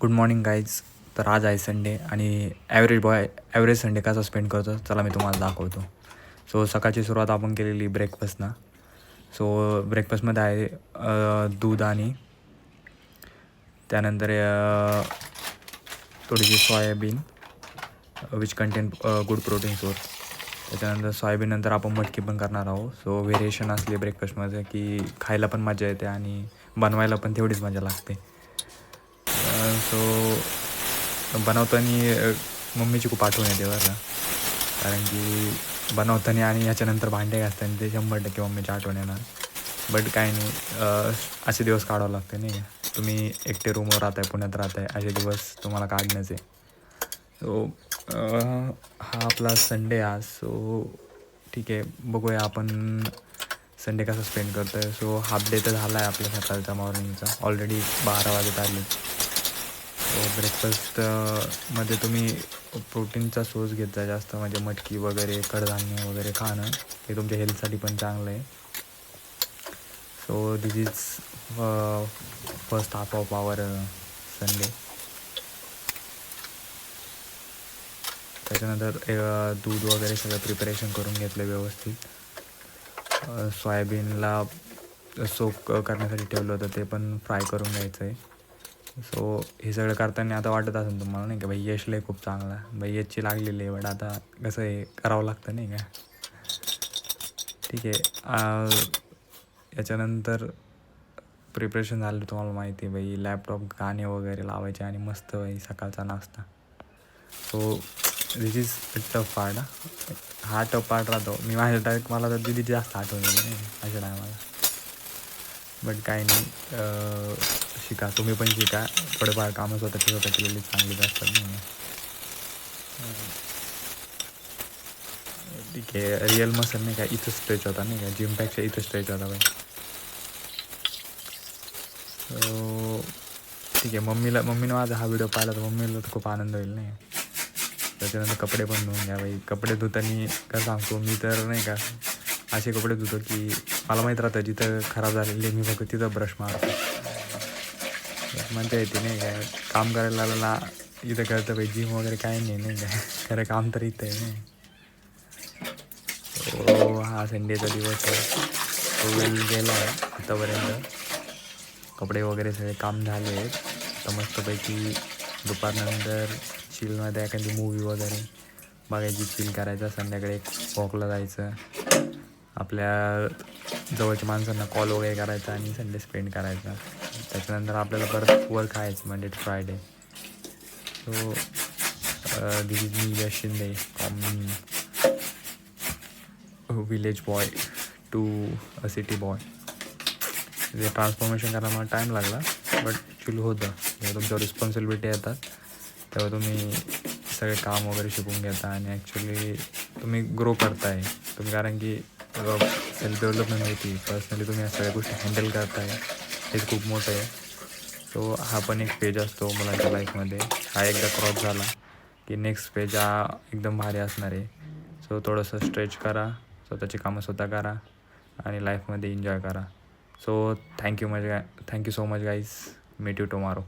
Good morning guys तर आज आहे संडे आणि ॲव्हरेज बॉय ॲव्हरेज संडे कसा स्पेंड करतो? चला मी तुम्हाला दाखवतो. सो सकाळची सुरुवात आपण केलेली ब्रेकफास्टनं सो ब्रेकफास्टमध्ये आहे दूध आणि त्यानंतर थोडीशी soybean which contain good protein source त्याच्यानंतर सोयाबीन नंतर आपण मटकी पण करणार आहोत. सो व्हेरिएशन असली ब्रेकफास्टमध्ये की खायला पण मजा येते आणि बनवायला पण तेवढीच मजा लागते. सो बनवताना मम्मीची खूप आठवण येते बरं कारण की बनवताना आणि ह्याच्यानंतर भांडे घासताना ते शंभर टक्के मम्मीची आठवण येणार. बट काय नाही असे दिवस काढावं लागते नाही तुम्ही एकटे रूमवर राहताय पुण्यात राहताय असे दिवस तुम्हाला काढण्याचे. सो हा आपला संडे आज. सो ठीक आहे बघूया आपण संडे कसा स्पेंड करतो आहे सो हाफ डे तर झाला आहे आपल्या सकाळचा मॉर्निंगचा ऑलरेडी बारा वाजत आले. ब्रेकफास्टमध्ये तुम्ही प्रोटीनचा सोर्स घेत जा जास्त म्हणजे मटकी वगैरे कडधान्य वगैरे खाणं हे तुमच्या हेल्थसाठी पण चांगलं आहे. So this is first half of hour Sunday त्याच्यानंतर दूध वगैरे सगळं प्रिपरेशन करून घेतलं व्यवस्थित. सोयाबीनला सोक करण्यासाठी ठेवलं होतं ते पण फ्राय करून घ्यायचं आहे सो हे सगळं करताना आता वाटत असेल तुम्हाला नाही का भाई यश लय खूप चांगला भाई यशची लागलेली आहे बट आता कसं हे करावं लागतं नाही का? ठीक आहे. याच्यानंतर प्रिपरेशन झालं तुम्हाला माहिती आहे बाई लॅपटॉप गाणे वगैरे लावायचे आणि मस्त बाई सकाळचा नाश्ता. So this is tough part हा. टफ पार्ट राहतो. मी माझ्या डायरेक्ट मला तर दिदी जास्त आठवण येईल नाही अशा टायमाला बट काही नाही. शिका. तुम्ही पण शिका. थोडेफार कामं स्वतःची स्वतः केलेली चांगलीच असतात नाही ठीक आहे. रिअल मसल नाही का? इथं स्ट्रेच होता नाही का? जिमपेक्षा इथं स्ट्रेच होता बाई. सो ठीक आहे. मम्मीला मम्मीनं माझा हा व्हिडिओ पाहिला तर मम्मीला तर खूप आनंद होईल नाही. त्याच्यानंतर कपडे पण धुवून घ्या बाई. कपडे धुताना का सांगतो मी तर नाही का असे कपडे धुतो की मला माहीत राहतं जिथं खराब झालेले मी फक्त तिथं ब्रश मारतो. म्हणता येते नाही का? काम करायला ना इथं करतं पाहिजे जिम वगैरे काही नाही नाही काय खरं काम तर इथं आहे नाही. हो हा संडेचा दिवस आहे. तो वेळ गेला आहे आतापर्यंत. कपडे वगैरे सगळे काम झाले आहेत. तर मस्तपैकी दुपारनंतर चिलमध्ये एखादी मूवी वगैरे बघायची चिल करायचं संध्याकाळी एक वॉकला जायचं. आपल्या जवळच्या माणसांना कॉल वगैरे करायचा आणि संडे स्पेंड करायचा. त्याच्यानंतर आपल्याला परत वर्क आहेच Monday to Friday so this is me Yash Shinde common village boy to a city boy जे ट्रान्सफॉर्मेशन करायला मला टाईम लागला बट ॲक्च्युली होतं. जेव्हा तुमच्या रिस्पॉन्सिबिलिटी येतात तेव्हा तुम्ही सगळे काम वगैरे शिकून घेता आणि ॲक्च्युली तुम्ही ग्रो करताय. तुम्ही कारण की सेल्फ डेव्हलपमेंट होती पर्सनली तुम्ही या सगळ्या गोष्टी हँडल करताय. हे खूप मोठं आहे. सो हा पण एक पेज असतो मुलांच्या लाईफमध्ये हा एकदा क्रॉप झाला की नेक्स्ट पेज हा एकदम भारी असणार आहे. सो थोडंसं स्ट्रेच करा. स्वतःची कामं स्वतः करा आणि लाईफमध्ये एन्जॉय करा. So thank you much guy thank you so much guys meet you tomorrow